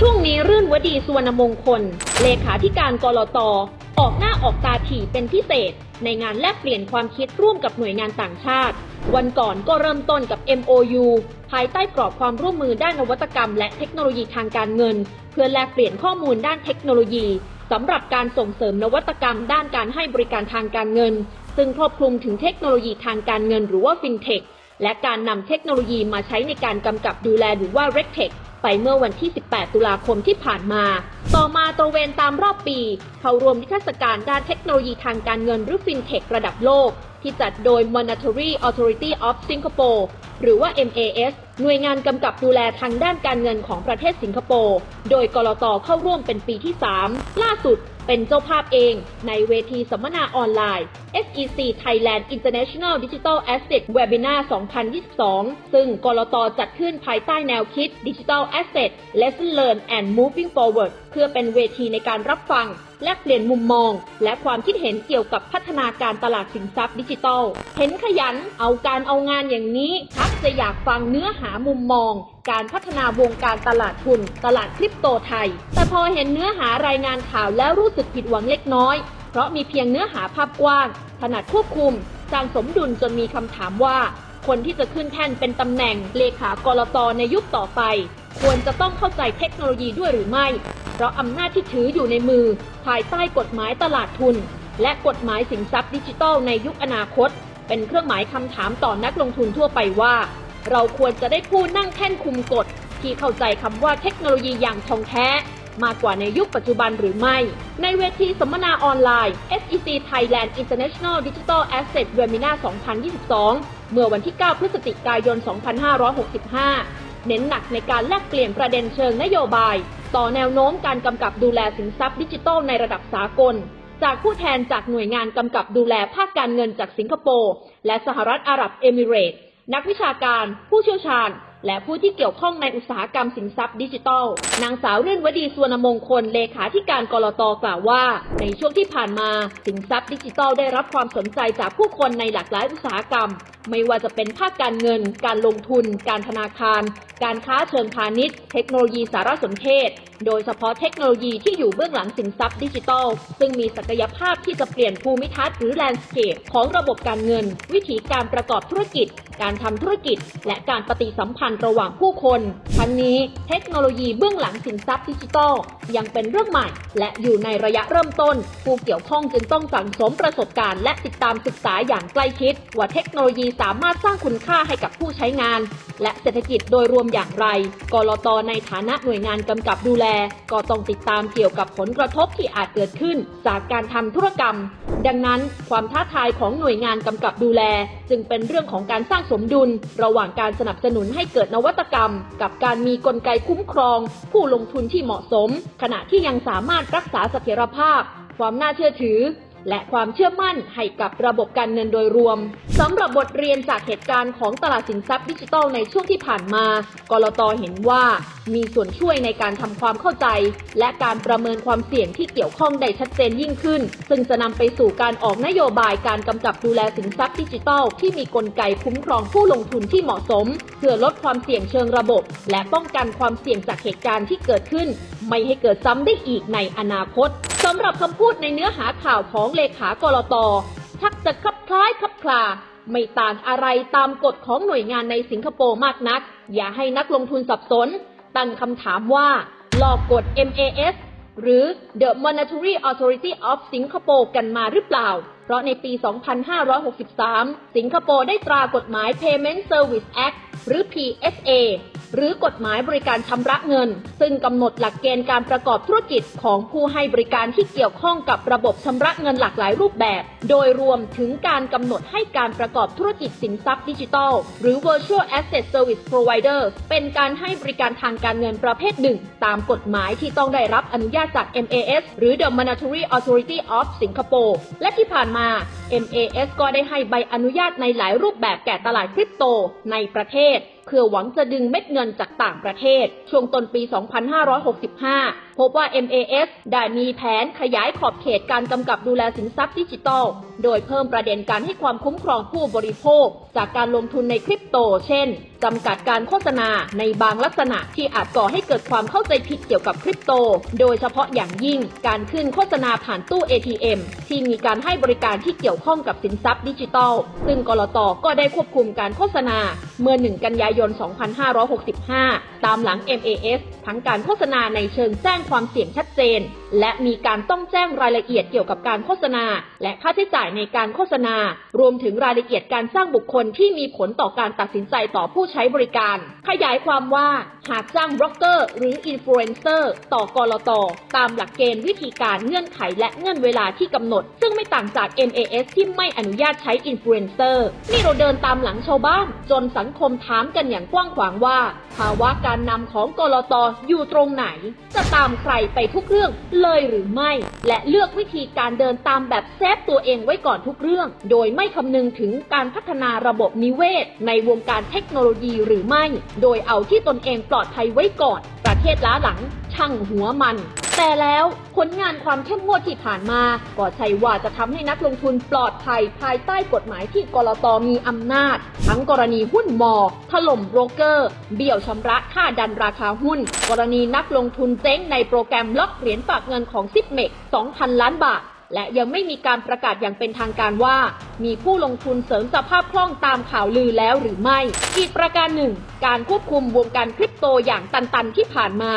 ช่วงนี้รื่นวดีสุวรรณมงคล เลขาธิการกรตออกหน้าออกตาถี่เป็นพิเศษ ในงานแลกเปลี่ยนความคิดร่วมกับหน่วยงานต่างชาติ วันก่อนก็เริ่มต้นกับ MOU ภายใต้กรอบความร่วมมือด้านนวัตกรรม และเทคโนโลยีทางการเงิน เพื่อแลกเปลี่ยนข้อมูลด้านเทคโนโลยีสำหรับการส่งเสริมนวัตกรรม ด้านการให้บริการทางการเงิน ซึ่งครอบคลุมถึงเทคโนโลยีทางการเงิน หรือว่าฟินเทคและการนำเทคโนโลยีมาใช้ในการกำกับดูแลหรือว่า r e c t e c h ไปเมื่อวันที่ 18 ตุลาคมที่ผ่านมา ต่อมาตระเวนตามรอบปี เข้ารวมนิทรรศการด้านเทคโนโลยีทางการเงินหรือฟินเทคระดับโลก ที่จัดโดย Monetary Authority of Singapore หรือว่า MAS หน่วยงานกำกับดูแลทางด้านการเงินของประเทศสิงคโปร์ โดยกรตเข้าร่วมเป็นปีที่ 3 ล่าสุด เป็นเจ้าภาพเองในเวทีสัมมนาออนไลน์ SEC Thailand International Digital Asset Webinar 2022 ซึ่งกรตจัดขึ้นภายใต้แนวคิด Digital Asset Lesson Learn and Moving Forward เพื่อเป็นเวทีในการรับฟัง แลกเปลี่ยนมุมมอง และความคิดเห็นเกี่ยวกับพัฒนาการตลาดสินทรัพย์ดิจิทัล เห็นขยันเอาการเอางานอย่างนี้ชักจะอยากฟังเนื้อหามุมมอง การพัฒนาวงการตลาดทุน ตลาดคริปโตไทย แต่พอเห็นเนื้อหารายงานข่าวแล้วรู้สึกผิดหวังเล็กน้อย เพราะมีเพียงเนื้อหาภาพกว้าง ถนัดควบคุมสร้างสมดุลจนมีคำถามว่าคนที่จะขึ้นแท่นเป็นตำแหน่งเลขากรตในยุคต่อไป ควรจะต้องเข้าใจเทคโนโลยีด้วยหรือไม่ เพราะอำนาจที่ถืออยู่ในมือภายใต้กฎหมายตลาดทุน และกฎหมายสินทรัพย์ดิจิทัลในยุคอนาคต เป็นเครื่องหมายคำถามต่อนักลงทุนทั่วไปว่า เราควรจะได้ผู้นั่งแท่นคุมกฎ ที่เข้าใจคำว่าเทคโนโลยีอย่างทองแท้ มากกว่าในยุคปัจจุบันหรือไม่ ในเวทีสัมมนาออนไลน์ SEC Thailand International Digital Asset Webinar 2022 เมื่อวันที่ 9 พฤศจิกายน 2565 เน้นหนักในการแลกเปลี่ยนประเด็นเชิงนโยบาย ต่อแนวโน้มการกำกับดูแลสินทรัพย์ดิจิทัลในระดับสากล จากผู้แทนจากหน่วยงานกำกับดูแลภาคการเงินจากสิงคโปร์และสหรัฐอาหรับเอมิเรตส์นักวิชาการ ผู้เชี่ยวชาญ และผู้ที่เกี่ยวข้องในอุตสาหกรรมสินทรัพย์ดิจิทัล นางสาวเรื่นวดีสวนมงคลเลขาธิการกรตกล่าวว่า ในช่วงที่ผ่านมาสินทรัพย์ดิจิทัลได้รับความสนใจจากผู้คนในหลากหลายอุตสาหกรรม ไม่ว่าจะเป็นภาคการเงิน การลงทุน การธนาคาร การค้าเชิงพาณิชย์ เทคโนโลยีสารสนเทศ โดยเฉพาะเทคโนโลยีที่อยู่เบื้องหลังสินทรัพย์ดิจิทัล ซึ่งมีศักยภาพที่จะเปลี่ยนภูมิทัศน์หรือแลนด์สเคปของระบบการเงิน วิธีการประกอบธุรกิจ การทำธุรกิจ และการปฏิสัมพันธ์ระหว่างผู้คน ทั้งนี้เทคโนโลยีเบื้องหลังสินทรัพย์ดิจิทัลยังเป็นเรื่องใหม่ และอยู่ในระยะเริ่มต้น ผู้เกี่ยวข้องจึงต้องสั่งสมประสบการณ์และติดตามศึกษาอย่างใกล้ชิด ว่าเทคโนโลยีสามารถสร้างคุณค่าให้กับผู้ใช้งาน และเศรษฐกิจโดยรวมอย่างไร กรตในฐานะหน่วยงานกำกับดูแล ก็ต้องติดตามเกี่ยวกับผลกระทบที่อาจเกิดขึ้น จากการทำธุรกรรม ดังนั้น ความท้าทายของหน่วยงานกำกับดูแลจึงเป็นเรื่องของการสร้างสมดุล ระหว่างการสนับสนุนให้เกิดนวัตกรรม กับการมีกลไกคุ้มครอง ผู้ลงทุนที่เหมาะสม ขณะที่ยังสามารถรักษาเสถียรภาพ ความน่าเชื่อถือ และความเชื่อมั่นให้กับระบบการเงินโดยรวมสำหรับบทเรียนจากเหตุการณ์ของตลาดสินทรัพย์ดิจิทัลในช่วงที่ผ่านมากรตเห็นว่ามีส่วนช่วยในการทำความเข้าใจ และการประเมินความเสี่ยงที่เกี่ยวข้องได้ชัดเจนยิ่งขึ้น ซึ่งจะนำไปสู่การออกนโยบายการกำกับดูแลสินทรัพย์ดิจิทัลที่มีกลไกคุ้มครองผู้ลงทุนที่เหมาะสม เพื่อลดความเสี่ยงเชิงระบบ และป้องกันความเสี่ยงจากเหตุการณ์ที่เกิดขึ้น ไม่ให้เกิดซ้ำได้อีกในอนาคต สำหรับคำพูดในเนื้อหาข่าวของเลขากรตชักจะคลับคล้ายคลับคลา ไม่ต่างอะไรตามกฎของหน่วยงานในสิงคโปร์มากนัก อย่าให้นักลงทุนสับสน ตั้งคำถามว่าหลอกกฎ MAS หรือ The Monetary Authority of Singapore กันมาหรือเปล่า เพราะในปี 2563 สิงคโปร์ได้ตรากฎหมาย Payment Service Act หรือ PSA หรือกฎหมายบริการชำระเงิน ซึ่งกำหนดหลักเกณฑ์การประกอบธุรกิจของผู้ให้บริการที่เกี่ยวข้องกับระบบชำระเงินหลากหลายรูปแบบ โดยรวมถึงการกำหนดให้การประกอบธุรกิจสินทรัพย์ดิจิทัล หรือ Virtual Asset Service Provider เป็นการให้บริการทางการเงินประเภทหนึ่ง ตามกฎหมายที่ต้องได้รับอนุญาตจาก MAS หรือ The Monetary Authority of Singapore และที่ผ่านมา MAS ก็ได้ให้ใบอนุญาตในหลายรูปแบบแก่ตลาดคริปโตในประเทศ เพื่อหวังจะดึงเม็ดเงินจากต่างประเทศ ช่วงต้นปี 2565 พบว่า MAS ได้มีแผนขยายขอบเขตการกำกับดูแลสินทรัพย์ดิจิทัล โดยเพิ่มประเด็นการให้ความคุ้มครองผู้บริโภค จากการลงทุนในคริปโต เช่นจำกัดการโฆษณาในบางลักษณะที่อาจก่อให้เกิดความเข้าใจผิดเกี่ยวกับคริปโต โดยเฉพาะอย่างยิ่งการขึ้นโฆษณาผ่านตู้ ATM ที่มีการให้บริการที่เกี่ยวข้องกับสินทรัพย์ดิจิทัล ซึ่งกรตก็ได้ควบคุมการโฆษณา เมื่อ 1 กันยายน 2565 ตามหลัง MAS ทั้งการโฆษณาในเชิงแจ้งความเสี่ยงชัดเจน และมีการต้องแจ้งรายละเอียดเกี่ยวกับการโฆษณา และค่าใช้จ่ายในการโฆษณา รวมถึงรายละเอียดการสร้างบุคคลที่มีผลต่อการตัดสินใจต่อผู้ใช้บริการ ขยายความว่าหากจ้างบล็อกเกอร์ หรืออินฟลูเอนเซอร์ต่อกลตตามหลักเกณฑ์วิธีการเงื่อนไขและเงื่อนเวลาที่กำหนด ซึ่งไม่ต่างจาก MAS ที่ไม่อนุญาตใช้อินฟลูเอนเซอร์นี่เราเดินตามหลังชาวบ้านจนสังคมถามกันอย่างกว้างขวางว่า ภาวะการนำของกลตอยู่ตรงไหน จะตามใครไปทุกเรื่องเลยหรือไม่ และเลือกวิธีการเดินตามแบบเซฟตัวเองไว้ก่อนทุกเรื่อง โดยไม่คำนึงถึงการพัฒนาระบบนิเวศ ในวงการเทคโนโลยีหรือไม่ โดยเอาที่ตนเองปลอดภัยไว้ก่อน ประเทศล้าหลังช่างหัวมัน แต่แล้วผลงานความเข้มงวดที่ผ่านมา ก็ใช่ว่าจะทำให้นักลงทุนปลอดภัยภายใต้กฎหมายที่กรตมีอำนาจ ทั้งกรณีหุ้นมอ ถล่มโบรกเกอร์ เบี้ยวชำระค่าดันราคาหุ้น กรณีนักลงทุนเจ๊งในโปรแกรมล็อกเหรียญฝากเงินของซิปเมก2,000 ล้านบาทและยังไม่มีการประกาศอย่างเป็นทางการว่า มีผู้ลงทุนเสริมสภาพคล่องตามข่าวลือแล้วหรือไม่ อีกประการหนึ่ง การควบคุมวงการคริปโตอย่างตันๆที่ผ่านมา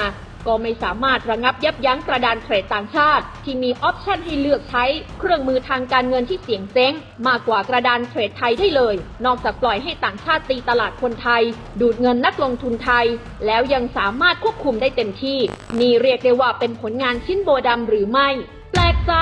ก็ไม่สามารถระงับยับยั้งกระดานเทรดต่างชาติ ที่มีออปชันให้เลือกใช้เครื่องมือทางการเงินที่เสี่ยงเซ้งมากกว่ากระดานเทรดไทยได้เลย นอกจากปล่อยให้ต่างชาติตีตลาดคนไทย ดูดเงินนักลงทุนไทย แล้วยังสามารถควบคุมได้เต็มที่ นี่เรียกได้ว่าเป็นผลงานชิ้นโบดำหรือไม่ ใจ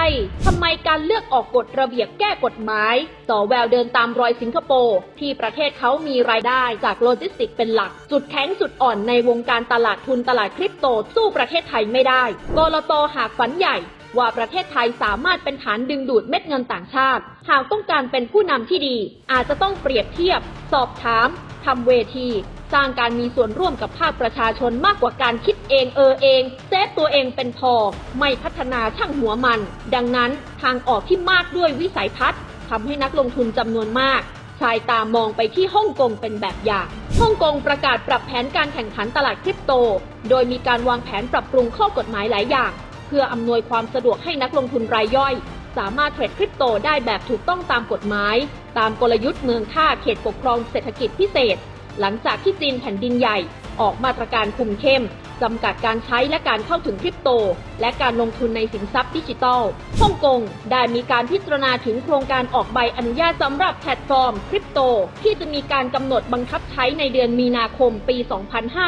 ทำไมการเลือกออกกฎระเบียบแก้กฎหมายต่อแววเดินตามรอยสิงคโปร์ที่ประเทศเขามีรายได้จากโลจิสติกเป็นหลัก จุดแข็งจุดอ่อนในวงการตลาดทุนตลาดคริปโตสู้ประเทศไทยไม่ได้กลตหากฝันใหญ่ว่าประเทศไทยสามารถเป็นฐานดึงดูดเม็ดเงินต่างชาติ หากต้องการเป็นผู้นำที่ดี อาจจะต้องเปรียบเทียบ สอบถามทำเวที สร้างการมีส่วนร่วมกับภาคประชาชนมากกว่าการคิดเองเออเองเซฟตัวเองเป็นพอ ไม่พัฒนาช่างหัวมัน ดังนั้นทางออกที่มากด้วยวิสัยทัศน์ทำให้นักลงทุนจำนวนมากชายตามองไปที่ฮ่องกงเป็นแบบอย่างฮ่องกงประกาศปรับแผนการแข่งขันตลาดคริปโต โดยมีการวางแผนปรับปรุงข้อกฎหมายหลายอย่าง เพื่ออำนวยความสะดวกให้นักลงทุนรายย่อย สามารถเทรดคริปโตได้แบบถูกต้องตามกฎหมาย ตามกลยุทธ์เมืองท่าเขตปกครองเศรษฐกิจพิเศษ หลังจากที่จีนแผ่นดินใหญ่ ออกมาตรการคุมเข้มจำกัดการใช้และการเข้าถึงคริปโต และการลงทุนในสินทรัพย์ดิจิทัลฮ่องกงได้มีการพิจารณาถึงโครงการออกใบอนุญาตสำหรับแพลตฟอร์มคริปโต ที่จะมีการกำหนดบังคับใช้ในเดือนมีนาคมปี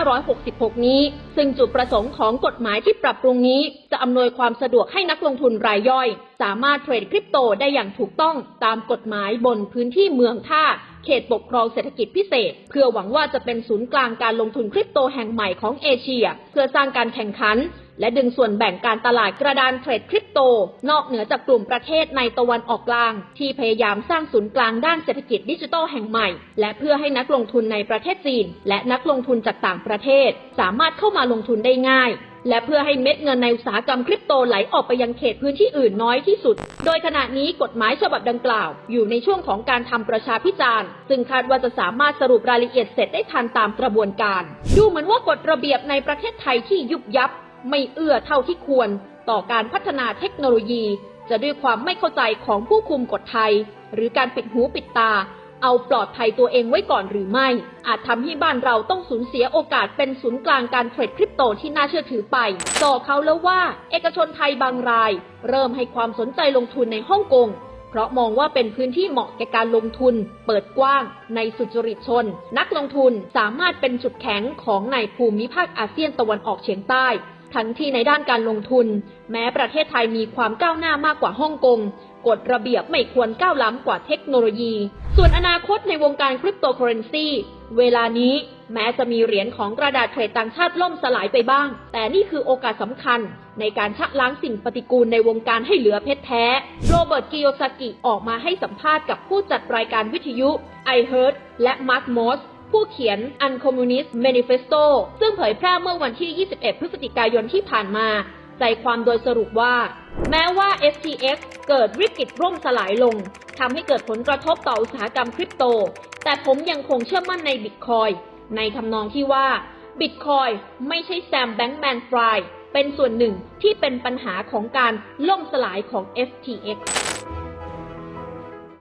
2566 นี้ ซึ่งจุดประสงค์ของกฎหมายที่ปรับปรุงนี้ จะอำนวยความสะดวกให้นักลงทุนรายย่อย สามารถเทรดคริปโตได้อย่างถูกต้องตามกฎหมายบนพื้นที่เมืองท่า เขตปกครองเศรษฐกิจพิเศษ เพื่อหวังว่าจะเป็นศูนย์กลางการลงทุนคริปโตแห่งใหม่ของเอเชีย เพื่อสร้างการแข่งขัน และดึงส่วนแบ่งการตลาดกระดานเทรดคริปโต นอกเหนือจากกลุ่มประเทศในตะวันออกกลาง ที่พยายามสร้างศูนย์กลางด้านเศรษฐกิจดิจิทัลแห่งใหม่ และเพื่อให้นักลงทุนในประเทศจีน และนักลงทุนจากต่างประเทศ สามารถเข้ามาลงทุนได้ง่าย และเพื่อให้เม็ดเงินในอุตสาหกรรมคริปโตไหลออกไปยังเขตพื้นที่อื่นน้อยที่สุด โดยขณะนี้กฎหมายฉบับดังกล่าว อยู่ในช่วงของการทำประชาพิจารณ์ ซึ่งคาดว่าจะสามารถสรุปรายละเอียดเสร็จได้ทันตามกระบวนการ ดูเหมือนว่ากฎระเบียบในประเทศไทยที่ยุบยับ ไม่เอื้อเท่าที่ควร ต่อการพัฒนาเทคโนโลยี จะด้วยความไม่เข้าใจของผู้คุมกฎไทย หรือการปิดหูปิดตา เอาปลอดภัยตัวเองไว้ก่อนหรือไม่ อาจทำให้บ้านเราต้องสูญเสียโอกาสเป็นศูนย์กลางการเทรดคริปโตที่น่าเชื่อถือไปต่อเขาแล้วว่า เอกชนไทยบางราย เริ่มให้ความสนใจลงทุนในฮ่องกงเพราะมองว่าเป็นพื้นที่เหมาะแก่การลงทุน เปิดกว้างในสุจริตชน นักลงทุนสามารถเป็นจุดแข็งของในภูมิภาคอาเซียนตะวันออกเฉียงใต้ ทั้งที่ในด้านการลงทุน แม้ประเทศไทยมีความก้าวหน้ามากกว่าฮ่องกงกฎระเบียบไม่ควรก้าวล้ำกว่าเทคโนโลยี ส่วนอนาคตในวงการคริปโตเคอเรนซี เวลานี้แม้จะมีเหรียญของกระดาษเทรดต่างชาติล่มสลายไปบ้าง แต่นี่คือโอกาสสำคัญในการชะล้างสิ่งปฏิกูลในวงการให้เหลือเพชรแท้ โรเบิร์ตกิโยซากิออกมาให้สัมภาษณ์กับผู้จัดรายการวิทยุ I Heard และ Mark Moss ผู้เขียน Uncommunist Manifesto ซึ่งเผยแพร่เมื่อวันที่ 21 พฤศจิกายนที่ผ่านมา ใจความโดยสรุปว่า แม้ว่า FTX เกิดวิกฤตร่มสลายลงทำให้เกิดผลกระทบต่ออุตสาหกรรมคริปโต แต่ผมยังคงเชื่อมั่นในบิตคอยในทำนองที่ว่าบิตคอยไม่ใช่แซมแบงก์แมนฟรายเป็นส่วนหนึ่งที่เป็นปัญหาของการล่มสลายของ FTX